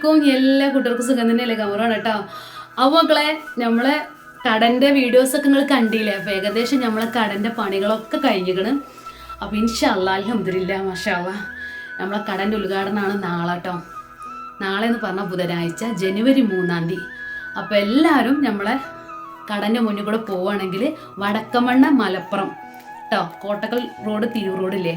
അലൈക്കും എല്ലാ കുട്ടികൾക്കും സുഖം തന്നെയല്ലേ? കമറാണ് കേട്ടോ. അപ്പോൾ മക്കളെ നമ്മളെ കടന്റെ വീഡിയോസൊക്കെ നിങ്ങൾ കണ്ടില്ലേ? അപ്പോൾ ഏകദേശം നമ്മളെ കടന്റെ പണികളൊക്കെ കഴിഞ്ഞിക്കണ് അപ്പോൾ ഇൻഷല്ല അലഹമില്ല മഷാല്ല നമ്മളെ കടന്റെ ഉദ്ഘാടനമാണ് നാളെ കേട്ടോ. നാളെ എന്ന് പറഞ്ഞാൽ ബുധനാഴ്ച ജനുവരി മൂന്നാം തീയതി. അപ്പോൾ എല്ലാവരും നമ്മളെ കടന്റെ മുന്നിൽ കൂടെ പോവുകയാണെങ്കിൽ വടക്കമണ്ണ മലപ്പുറം കേട്ടോ കോട്ടക്കൽ റോഡ് തിരൂർ റോഡില്ലേ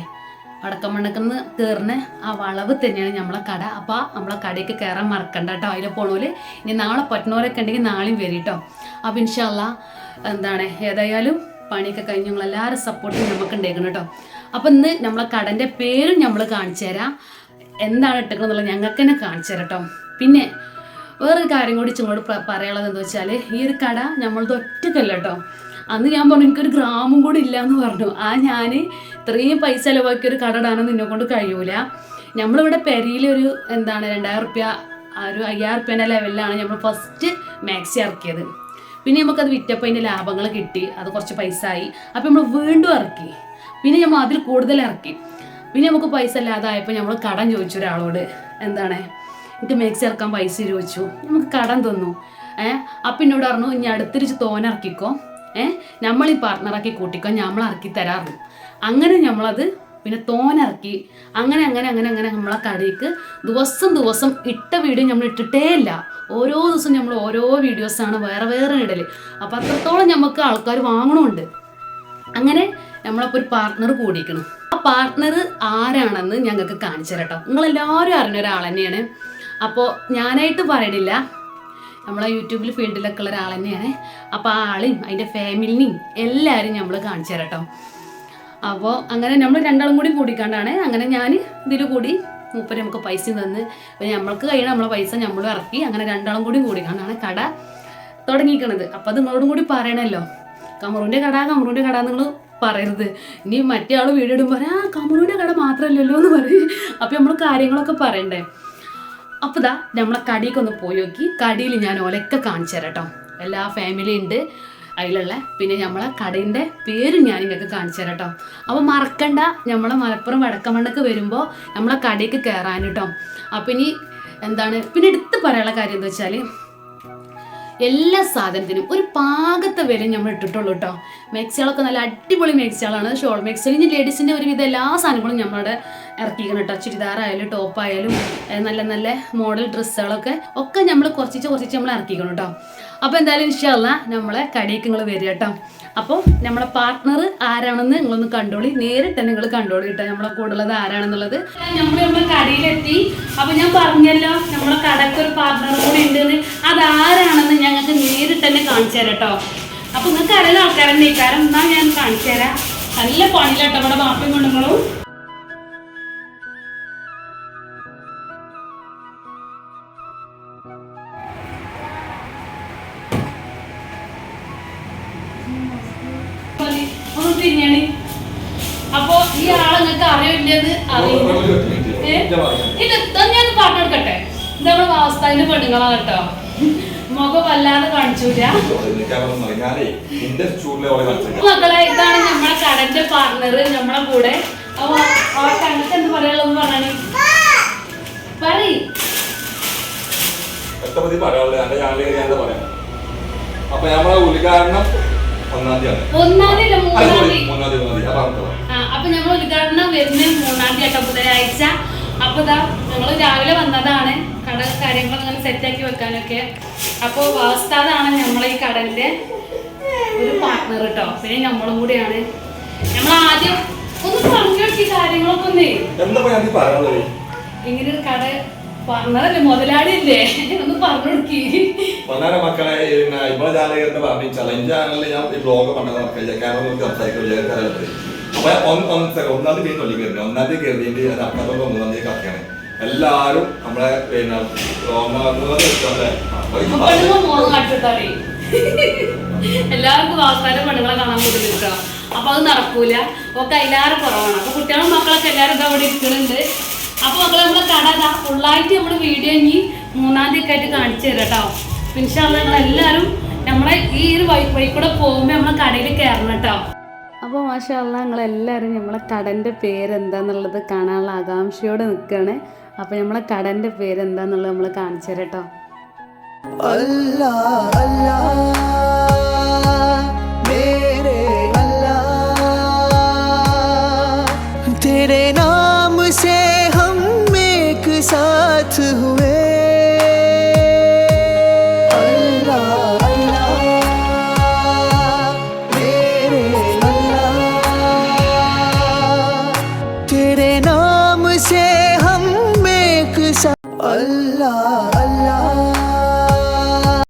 വടക്കമണ്ണക്കുന്ന് കയറുന്ന ആ വളവ് തന്നെയാണ് നമ്മളെ കട. അപ്പോൾ നമ്മളെ കടയ്ക്ക് കയറാൻ മറക്കണ്ട കേട്ടോ അതിൽ പോണോൽ ഇനി നാളെ പറ്റുന്നവരൊക്കെ ഉണ്ടെങ്കിൽ നാളെയും വരും കേട്ടോ അപ്പം ഇൻഷല്ല എന്താണ് ഏതായാലും പണിയൊക്കെ കഴിഞ്ഞ് ഞങ്ങൾ എല്ലാവരും സപ്പോർട്ട് നമുക്ക് ഉണ്ടായിരിക്കണം കേട്ടോ അപ്പം ഇന്ന് നമ്മളെ കടന്റെ പേരും നമ്മൾ കാണിച്ചു തരാം. എന്താണ് ഇട്ടേക്കണെന്നുള്ളത് ഞങ്ങൾക്ക് തന്നെ കാണിച്ചു തരാം കേട്ടോ പിന്നെ വേറൊരു കാര്യം കൂടി പ- പറയാനുള്ളത് എന്താ വെച്ചാൽ ഈ ഒരു കട നമ്മളത് ഒറ്റക്കല്ല കേട്ടോ അന്ന് ഞാൻ പറഞ്ഞു എനിക്കൊരു ഗ്രാമം കൂടി ഇല്ല എന്ന് പറഞ്ഞു. ആ ഞാൻ ഇത്രയും പൈസ ചിലവാക്കിയ ഒരു കട നിന്നെ കൊണ്ട് കഴിയൂല. നമ്മളിവിടെ പെരിയിലൊരു എന്താണ് രണ്ടായിരം റുപ്യ ഒരു അയ്യായിരം റുപ്യേന്റെ ലെവലിലാണ് നമ്മൾ ഫസ്റ്റ് മാക്സി ഇറക്കിയത്. പിന്നെ നമുക്കത് വിറ്റപ്പോൾ അതിന്റെ ലാഭങ്ങൾ കിട്ടി അത് കുറച്ച് പൈസ ആയി. അപ്പോൾ നമ്മൾ വീണ്ടും ഇറക്കി. പിന്നെ നമ്മൾ അതിൽ കൂടുതൽ ഇറക്കി. പിന്നെ നമുക്ക് പൈസ ഇല്ലാതായപ്പോൾ നമ്മൾ കടം ചോദിച്ചു ഒരാളോട്. എന്താണ്? എനിക്ക് മാക്സി ഇറക്കാൻ പൈസ ചോദിച്ചു. നമുക്ക് കടം തന്നു. ഏഹ് അപ്പം എന്നോട് പറഞ്ഞു ഇനി അടുത്തിരിച്ച് തോന ഇറക്കിക്കോ. ഏഹ് നമ്മൾ ഈ പാർട്ട്ണറാക്കി കൂട്ടിക്കോ നമ്മൾ ഇറക്കി തരാറുള്ളൂ. അങ്ങനെ നമ്മളത് പിന്നെ തോനിറക്കി അങ്ങനെ അങ്ങനെ അങ്ങനെ അങ്ങനെ നമ്മളെ കടയിക്ക് ദിവസം ദിവസം ഇട്ട വീഡിയോ നമ്മൾ ഇട്ടിട്ടേ ഇല്ല. ഓരോ ദിവസം നമ്മൾ ഓരോ വീഡിയോസാണ് വേറെ വേറെ ഇടൽ അപ്പം അത്രത്തോളം നമുക്ക് ആൾക്കാർ വാങ്ങണമുണ്ട് അങ്ങനെ നമ്മളപ്പോൾ ഒരു പാർട്ട്ണർ കൂടിയിരിക്കണം. ആ പാർട്ട്ണർ ആരാണെന്ന് ഞങ്ങൾക്ക് കാണിച്ചു തരാം കേട്ടോ നിങ്ങളെല്ലാവരും അറിഞ്ഞ ഒരാൾ തന്നെയാണ് അപ്പോൾ ഞാനായിട്ട് പറയണില്ല. നമ്മളെ യൂട്യൂബിൽ ഫീൽഡിലൊക്കെ ഉള്ള ഒരാൾ തന്നെയാണ് അപ്പോൾ ആ ആളെയും അതിന്റെ ഫാമിലിനെയും എല്ലാവരും നമ്മൾ കാണിച്ചു തരാം കേട്ടോ അപ്പോൾ അങ്ങനെ നമ്മൾ രണ്ടാളും കൂടി കൂടിക്കാണ്ടാണ്. അങ്ങനെ ഞാൻ ഇതിൽ കൂടി മൂപ്പര് നമുക്ക് പൈസ തന്ന് നമ്മൾക്ക് കഴിയണം നമ്മളെ പൈസ നമ്മൾ ഇറക്കി അങ്ങനെ രണ്ടാളും കൂടി കൂടിക്കാണ്ടാണ് കട തുടങ്ങിയിരിക്കണത് അപ്പം അത് നിങ്ങളോടും കൂടി പറയണമല്ലോ കമറൂന്റെ കട കമറൂന്റെ കട നിങ്ങൾ പറയരുത്. ഇനി മറ്റേ ആൾ വീഡിയോ ആ കമറൂന്റെ കട മാത്രമല്ലല്ലോ എന്ന് പറയും. അപ്പം നമ്മൾ കാര്യങ്ങളൊക്കെ പറയണ്ടേ. അപ്പോൾ ഇതാ നമ്മളെ കടിയൊക്കെ ഒന്ന് പോയി നോക്കി. കടിയിൽ ഞാൻ ഓലൊക്കെ കാണിച്ചു തരാം കേട്ടോ എല്ലാ ഫാമിലി ഉണ്ട് അതിലുള്ള. പിന്നെ നമ്മളെ കടയിന്റെ പേരും ഞാൻ നിങ്ങൾക്ക് കാണിച്ചു തരാം കേട്ടോ അപ്പോൾ മറക്കണ്ട നമ്മളെ മലപ്പുറം വടക്കമണ്ണക്ക് വരുമ്പോൾ നമ്മളെ കടയ്ക്ക് കയറാൻ കേട്ടോ അപ്പോൾ ഇനി എന്താണ് പിന്നെ എടുത്ത് പറയാനുള്ള കാര്യം എന്താ വെച്ചാൽ എല്ലാ സാധനത്തിനും ഒരു പാകത്തെ വില നമ്മൾ ഇട്ടിട്ടുള്ളൂ കേട്ടോ മെക്സികളൊക്കെ നല്ല അടിപൊളി മെക്സികളാണ് ഷോൾ മെക്സിൽ ഇനി ലേഡീസിന്റെ ഒരുവിധ എല്ലാ സാധനങ്ങളും നമ്മളുടെ ഇറക്കിക്കണം കേട്ടോ ചുരിദാറായാലും ടോപ്പായാലും നല്ല നല്ല മോഡൽ ഡ്രസ്സുകളൊക്കെ ഒക്കെ നമ്മൾ കുറച്ചിച്ച് കുറച്ചിച്ച് നമ്മൾ ഇറക്കിക്കണം കേട്ടോ അപ്പോൾ എന്തായാലും ഇഷ്ടമല്ല നമ്മളെ കടയിലേക്ക് നിങ്ങൾ വരിക കേട്ടോ അപ്പോൾ നമ്മളെ പാർട്ട്ണർ ആരാണെന്ന് നിങ്ങളൊന്ന് കണ്ടോളി. നേരിട്ട് തന്നെ നിങ്ങൾ കണ്ടോളി കേട്ടോ നമ്മളെ കൂടുള്ളത് ആരാണെന്നുള്ളത്. നമ്മൾ നമ്മളെ കടയിലെത്തി. അപ്പോൾ ഞാൻ പറഞ്ഞല്ലോ നമ്മളെ കടയ്ക്ക് ഒരു പാർട്ട്ണർ കൂടി ഉണ്ടെന്ന്. അതാരാണെന്ന് ഞങ്ങൾക്ക് നേരിട്ട് തന്നെ കാണിച്ചു തരാം കേട്ടോ അപ്പോൾ നിങ്ങൾക്ക് അറിയുന്ന ആൾക്കാരെന്നെ കാരണം എന്നാൽ ഞാൻ കാണിച്ചു തരാം. നല്ല പണിയിലാട്ടോ ഇവിടെ ബാപ്പയും കൊണ്ടുങ്ങളും തിരിഞ്ഞാണ് അപ്പൊ ഈ ആളെ നിങ്ങൾക്ക് അറിയില്ലെന്ന് അറിയില്ല. ഏ? ഇത് പാട്ട് എടുക്കട്ടെ ഇത് നമ്മുടെ വാസ്താവിന്റെ പെണ്ണുങ്ങളാ കേട്ടോ. മുഖം വല്ലാതെ കാണിച്ചൂല. ഞാനേ എന്റെ ചൂടിലെ ഓളെ കളിച്ചേക്കാം മക്കളെ ഇതാണ് നമ്മളെ കടന്റെ പാർട്ണർ നമ്മളെ കൂടെ. അപ്പൊ ആ കണ്ടത്ത് എന്ത് പറയാനുള്ളത് പറഞ്ഞാണ് പറയ്. പറയാനുള്ളത്? ഞാൻ അപ്പൊ നമ്മളെ ഉദ്ഘാടനം ഒന്നാം തീയതി ഒന്നാം തീയതി അല്ല, മൂന്നാം തീയതി മൂന്നാം തീയതി മൂന്നാം അപ്പൊ ഞങ്ങൾ ഉദ്ഘാടനം വരുന്ന മൂന്നാം തീയതി കേട്ടോ ബുധനാഴ്ച. അപ്പൊ ഇതാ ഞങ്ങൾ രാവിലെ വന്നതാണ് കട കാര്യങ്ങളൊക്കെ അങ്ങനെ സെറ്റാക്കി വെക്കാനൊക്കെ. അപ്പോൾ വാസ്താദാണ് നമ്മളെ ഈ കടലിന്റെ ഒരു പാർട്ട്ണർ കേട്ടോ പിന്നെ നമ്മളും കൂടിയാണ്. നമ്മൾ ആദ്യം ഒന്ന് പറഞ്ഞു നോക്കി കാര്യങ്ങളൊക്കെ ഒന്നേ. ഒരു കട പാർട്ണറല്ലേ മുതലാളിയല്ലേ? ഒന്ന് പറഞ്ഞു കൊടുക്കി വളരെ മക്കളെ ഇവിടെ എന്താ പറഞ്ഞു ചലഞ്ച് ചാനലിൽ ഞാൻ ഈ ബ്ലോഗ് പണ്ടത് കാരണം നമുക്ക് സംസാരിക്കുന്നത് അപ്പൊ ഒന്ന് തീയതി തൊള്ളി കയറി ഒന്നാം തീയതി കയറിയിട്ട് അത് അക്കാദമി മൂന്നാം തീയതി കറക്കാണ് എല്ലാരും നമ്മളെ പിന്നെ എല്ലാവർക്കും വാസ്താന്റെ പെണ്ണുങ്ങളെ കാണാൻ കൂടുതൽ അപ്പൊ അത് നടക്കൂല. ഒക്കെ അതിലാറ് കുറവാണ്. അപ്പൊ കുട്ടികളും മക്കളൊക്കെ എല്ലാവരും ഇതാ ഇരിക്കുന്നുണ്ട് അപ്പൊ മക്കളെ നമ്മുടെ കട ഇതാ ഫുള്ളായിട്ട് നമ്മുടെ വീഡിയോ ഇനി മൂന്നാം തീയതി ആയിട്ട് കാണിച്ചു തരാം കേട്ടോ പിന്നെ നിങ്ങൾ എല്ലാവരും നമ്മളെ ഈ ഒരു വഴി വഴി കൂടെ പോകുമ്പോൾ നമ്മളെ കടയിൽ കയറണം കേട്ടോ അപ്പോൾ മാഷാള്ള ഞങ്ങളെല്ലാവരും നമ്മളെ കടന്റെ പേരെന്താന്നുള്ളത് കാണാനുള്ള ആകാംക്ഷയോടെ നിൽക്കുകയാണ് അപ്പോൾ നമ്മളെ കടന്റെ പേര് എന്താന്നുള്ളത് നമ്മൾ കാണിച്ചു തരാം കേട്ടോ അല്ലാ.